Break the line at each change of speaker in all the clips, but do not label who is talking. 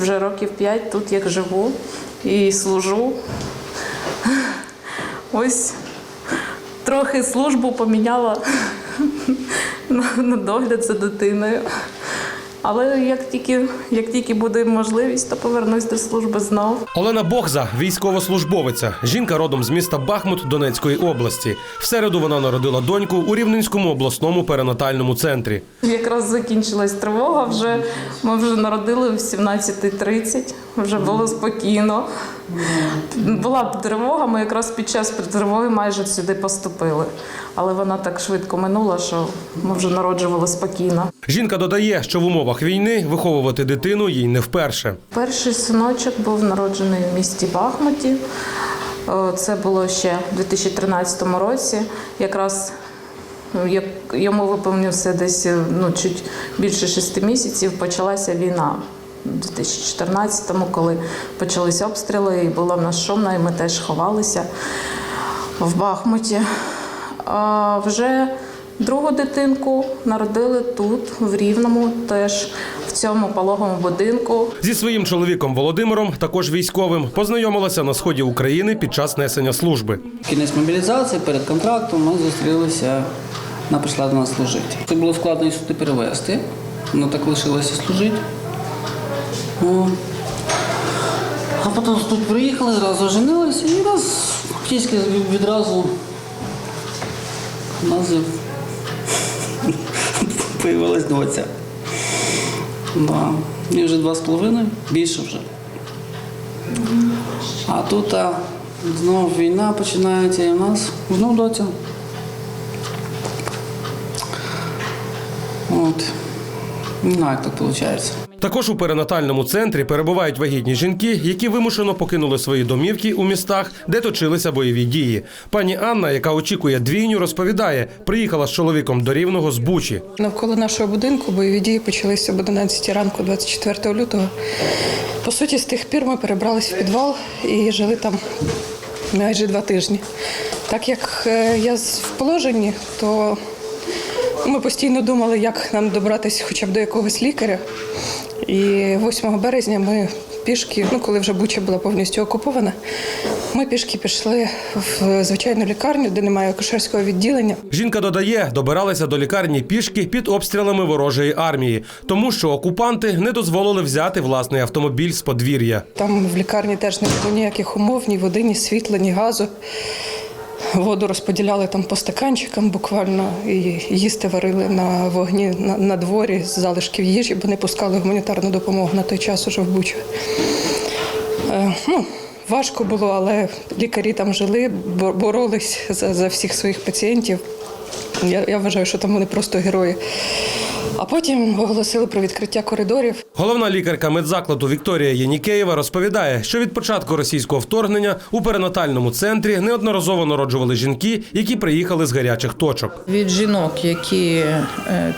Вже років п'ять тут як живу і служу. Ось трохи службу поміняла на, догляд за дитиною. Але як тільки, як тільки буде можливість, то повернусь до служби знов.
Олена Богза, військовослужбовиця. Жінка родом з міста Бахмут Донецької області. В середу вона народила доньку у Рівненському обласному перинатальному центрі.
Якраз закінчилась тривога. Вже ми вже народили в 17.30, вже було спокійно. Була б тривога, ми якраз під час тривоги майже сюди поступили. Але вона так швидко минула, що ми вже народжували спокійно.
Жінка додає, що в умовах війни виховувати дитину їй не вперше.
Перший синочок був народжений в місті Бахмуті. Е, Це було ще в 2013 році. Якраз ну, йому виповнився десь е, ну, чуть більше шести місяців, почалася війна. У 2014-му, коли почались обстріли, і було в нас шумно, і ми теж ховалися в Бахмуті. А вже другу дитинку народили тут, в Рівному, теж в цьому пологовому будинку.
Зі своїм чоловіком Володимиром, також військовим, познайомилася на сході України під час несення служби.
Кінець мобілізації перед контрактом ми зустрілися. Вона прийшла до нас служити. Це було складно її сюди перевезти. Вона так лишилася служити. О. А потім тут приїхали, зразу женилися і нас фактично відразу нас появилась доця. Да. І вже два з половиною, більше вже. А тут а, знову війна починається і в нас знову доця. От. Не знаю, як так виходить.
Також у перинатальному центрі перебувають вагітні жінки, які вимушено покинули свої домівки у містах, де точилися бойові дії. Пані Анна, яка очікує двійню, розповідає, приїхала з чоловіком до рівного з Бучі.
Навколо нашого будинку бойові дії почалися об 11 ранку, 24 лютого. По суті, з тих пір ми перебралися в підвал і жили там майже два тижні. Так як е, я в положенні, то ми постійно думали, як нам добратися хоча б до якогось лікаря. І 8 березня ми пішки, ну коли вже Буча була повністю окупована, ми пішки пішли в звичайну лікарню, де немає акушерського відділення.
Жінка додає, добиралися до лікарні пішки під обстрілами ворожої армії, тому що окупанти не дозволили взяти власний автомобіль з подвір'я.
Там в лікарні теж не було ніяких умов, ні води, ні світла, ні газу. Воду розподіляли там по стаканчикам буквально і їсти варили на вогні на, на дворі з залишків їжі, бо не пускали гуманітарну допомогу на той час уже в Бучу. Е, ну, важко було, але лікарі там жили, боролись за, за всіх своїх пацієнтів. Я, я вважаю, що там вони просто герої. А потім оголосили про відкриття коридорів.
Головна лікарка медзакладу Вікторія Янікеєва розповідає, що від початку російського вторгнення у перинатальному центрі неодноразово народжували жінки, які приїхали з гарячих точок.
Від жінок, які е,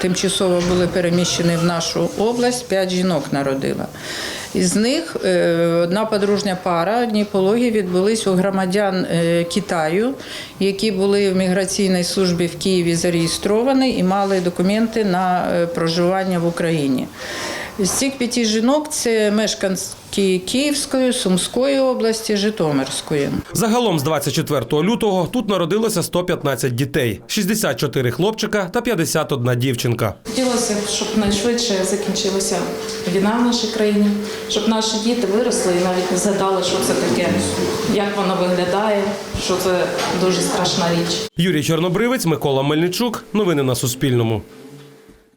тимчасово були переміщені в нашу область, п'ять жінок народила. Із них е, одна подружня пара, одні пологи відбулись у громадян е, Китаю, які були в міграційній службі в Києві зареєстровані і мали документи на е, проживання в Україні. З цих п'яти жінок це мешканці Київської, Сумської області, Житомирської.
Загалом з 24 лютого тут народилося 115 дітей, 64 хлопчика та 51 дівчинка.
Хотілося б, щоб найшвидше закінчилася війна в нашій країні, щоб наші діти виросли і навіть не згадали, що це таке, як воно виглядає, що це дуже страшна річ.
Юрій Чорнобривець, Микола Мельничук. Новини на Суспільному.